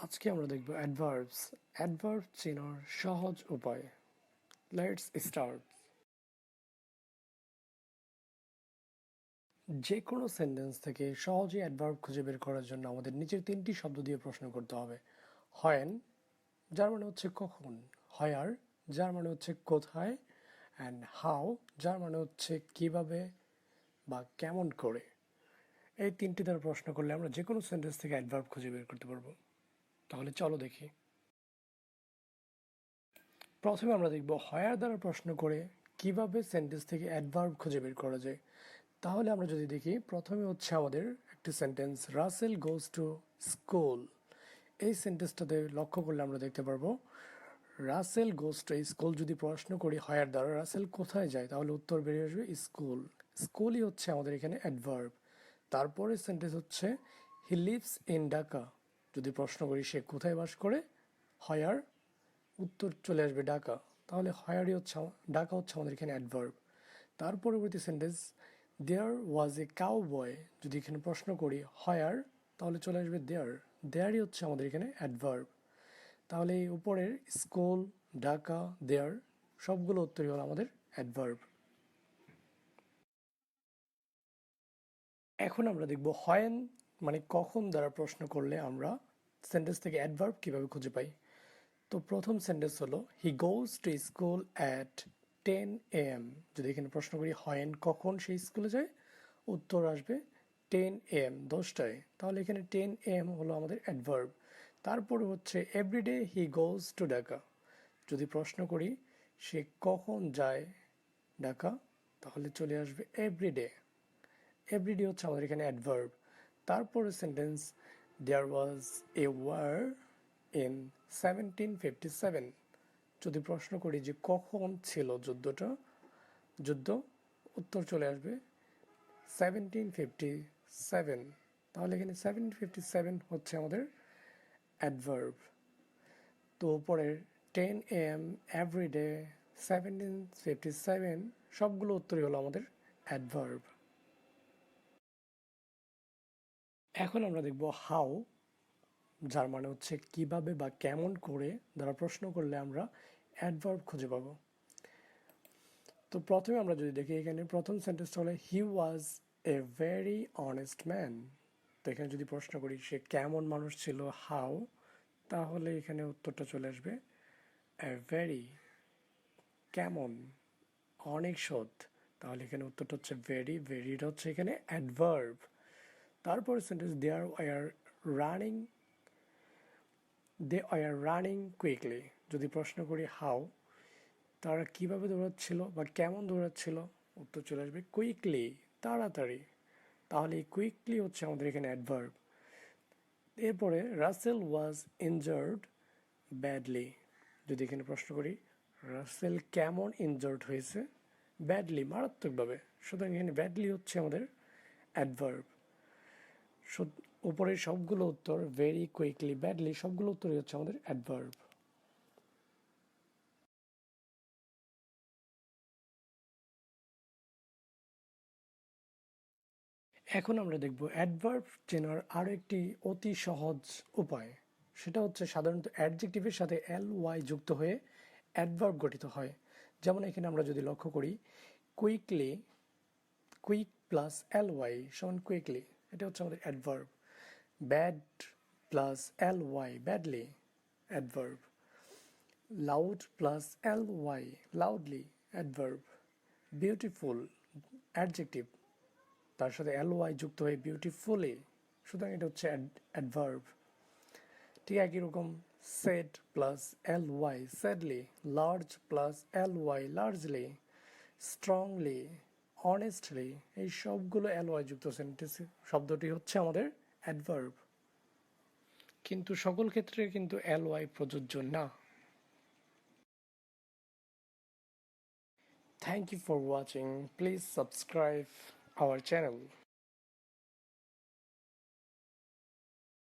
আজকে আমরা দেখব অ্যাডভার্বস অ্যাডভার্ব চেনার সহজ উপায়। লেটস স্টার্ট যে কোনো সেন্টেন্স থেকে সহজে অ্যাডভার্ব খুঁজে বের করার জন্য আমাদের নিচের তিনটি শব্দ দিয়ে প্রশ্ন করতে হবে। হয়েন যার মানে হচ্ছে কখন। হয়ার যার মানে হচ্ছে কোথায়। অ্যান্ড হাউ যার মানে হচ্ছে কীভাবে বা কেমন করে। এই তিনটি দ্বারা প্রশ্ন করলে আমরা যে কোনো সেন্টেন্স থেকে অ্যাডভার্ব খুঁজে বের করতে পারব। তাহলে চলো দেখি। প্রথমে আমরা দেখব হয়ার দ্বারা প্রশ্ন করে কীভাবে সেন্টেন্স থেকে অ্যাডভার্ব খুঁজে বের করা যায়। তাহলে আমরা যদি দেখি, প্রথমে হচ্ছে আমাদের একটি sentence Russell goes to school এই সেন্টেন্সটাতে লক্ষ্য করলে আমরা দেখতে পারব রাসেল গোজ টু স্কুল যদি প্রশ্ন করি হয়ার দ্বারা রাসেল কোথায় যায়? তাহলে উত্তর বেরিয়ে আসবে স্কুল স্কুলই হচ্ছে আমাদের এখানে অ্যাডভার্ব তারপরে সেন্টেন্স হচ্ছে হি লিভস ইন ঢাকা যদি প্রশ্ন করি সে কোথায় বাস করে হয়ার উত্তর চলে আসবে ঢাকা। তাহলে হয়ারই হচ্ছে ঢাকা হচ্ছে আমাদের এখানে অ্যাডভার্ব তার পরবর্তী sentence there was a cow boy যদি এখানে প্রশ্ন করি হয়ার তাহলে চলে আসবে দেয়ার দেয়ারই হচ্ছে আমাদের এখানে অ্যাডভার্ব তাহলে এই উপরের স্কুল ঢাকা দেয়ার সবগুলো উত্তরই হলো আমাদের অ্যাডভার্ব এখন আমরা দেখব হয়েন মানে কখন দ্বারা প্রশ্ন করলে আমরা সেন্টেন্স থেকে অ্যাডভার্ব কীভাবে খুঁজে পাই? তো প্রথম সেন্টেন্স হলো he goes to school at ten AM যদি এখানে প্রশ্ন করি হয়েন কখন সেই স্কুলে যায়? উত্তর আসবে টেন এম দশটায়। তাহলে এখানে টেন এম হলো আমাদের অ্যাডভার্ব তারপরে হচ্ছে everyday he goes to Dhaka যদি প্রশ্ন করি, সে কখন যায় ঢাকা তাহলে চলে আসবে এভরিডে এভরিডে হচ্ছে আমাদের এখানে অ্যাডভার্ব তারপরে sentence there was a war in seventeen fifty seven যদি প্রশ্ন করি যে কখন ছিল যুদ্ধটা, যুদ্ধ, উত্তর চলে আসবে সেভেন্টিন ফিফটি সেভেন তাহলে এখানে সেভেন্টিন ফিফটি সেভেন হচ্ছে আমাদের অ্যাডভার্ব তো পরের ten AM everyday seventeen fifty seven সবগুলো উত্তরই হলো আমাদের অ্যাডভার্ব এখন আমরা দেখব হাউ যার মানে হচ্ছে কীভাবে বা কেমন করে দ্বারা প্রশ্ন করলে আমরা অ্যাডভার্ব খুঁজে পাব। তো প্রথমে আমরা যদি দেখি এখানে প্রথম সেন্টেন্সটা হলো he was a very honest man তো এখানে যদি প্রশ্ন করি, সে কেমন মানুষ ছিল? হাউ তাহলে এখানে উত্তরটা চলে আসবে এ ভেরি কেমন? অনেক সৎ. তাহলে এখানে উত্তরটা হচ্ছে ভেরি ভেরিটা হচ্ছে এখানে অ্যাডভার্ব তারপর sentence they are are running they are running quickly যদি প্রশ্ন করি হাউ তারা কীভাবে দৌড়াচ্ছিল বা কেমন দৌড়াচ্ছিল? উত্তর চলে আসবে কুইকলি তাড়াতাড়ি। তাহলে কুইকলি হচ্ছে আমাদের এখানে অ্যাডভার্ব এরপরে রাসেল ওয়াজ ইনজার্ড ব্যাডলি যদি এখানে প্রশ্ন করি রাসেল কেমন ইনজার্ড হয়েছে? ব্যাডলি মারাত্মকভাবে। সুতরাং এখানে ব্যাডলি হচ্ছে আমাদের অ্যাডভার্ব উপরের সবগুলো উত্তর ভেরি কুইকলি ব্যাডলি সবগুলো উত্তরই হচ্ছে আমাদের অ্যাডভার্ব এখন আমরা দেখব অ্যাডভার্ব চেনার আরও একটি অতি সহজ উপায়। সেটা হচ্ছে সাধারণত অ্যাডজেক্টিভের সাথে এল ওয়াই যুক্ত হয়ে অ্যাডভার্ব গঠিত হয়। যেমন এখানে আমরা যদি লক্ষ্য করি quickly quick plus L Y সমান কুইকলি এটা হচ্ছে আমাদের adverb bad plus L Y badly adverb loud plus L Y loudly adverb beautiful adjective তার সাথে এল ওয়াই যুক্ত হয়ে বিউটিফুলি সুতরাং এটা হচ্ছে অ্যাডভার্ব ঠিক একই রকম set plus L Y sadly large plus L Y largely strongly honestly এই সবগুলো অ্যালোয় যুক্ত সেন্টেন্স শব্দটি হচ্ছে আমাদের অ্যাডভার্ব কিন্তু সকল ক্ষেত্রে কিন্তু অ্যালোয় প্রযোজ্য না Thank you for watching. Please subscribe our channel.